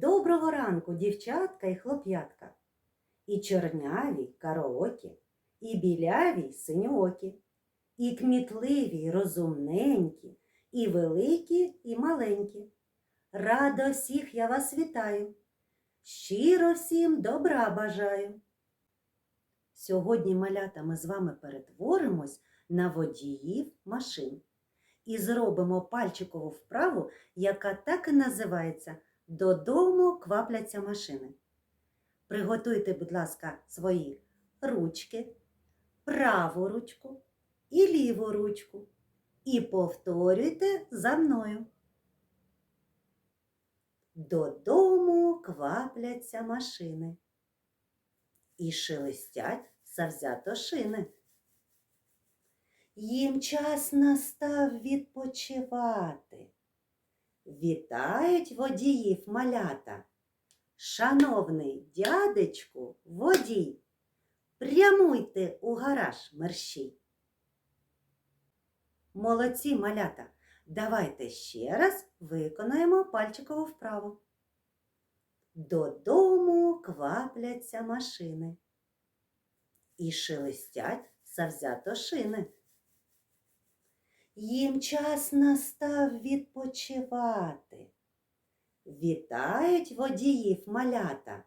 Доброго ранку, дівчатка і хлоп'ятка. І чорняві караокі, і біляві синьоокі, і кмітливі, й розумненькі, і великі, і маленькі. Радо всіх я вас вітаю. Щиро всім добра бажаю. Сьогодні малята ми з вами перетворимось на водіїв машин і зробимо пальчикову вправу, яка так і називається Додому квапляться машини. Приготуйте, будь ласка, свої ручки, праву ручку і ліву ручку. І повторюйте за мною. Додому квапляться машини. І шелестять завзято шини. Їм час настав відпочивати. Вітають водіїв малята. Шановний дядечку, водій, прямуйте у гараж мерщій. Молодці малята, давайте ще раз виконаємо пальчикову вправу. Додому квапляться машини. І шелестять завзято шини. Їм час настав відпочивати. Вітають водіїв малята.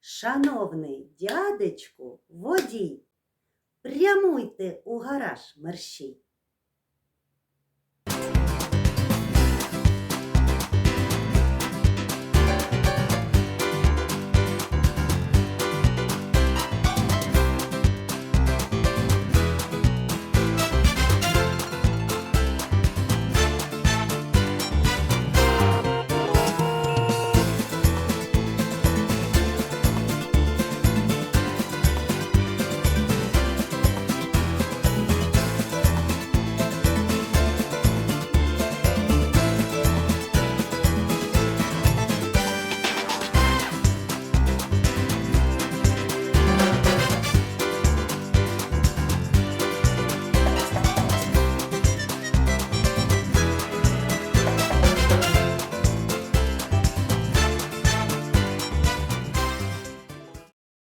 Шановний дядечку, водій, прямуйте у гараж мерщій.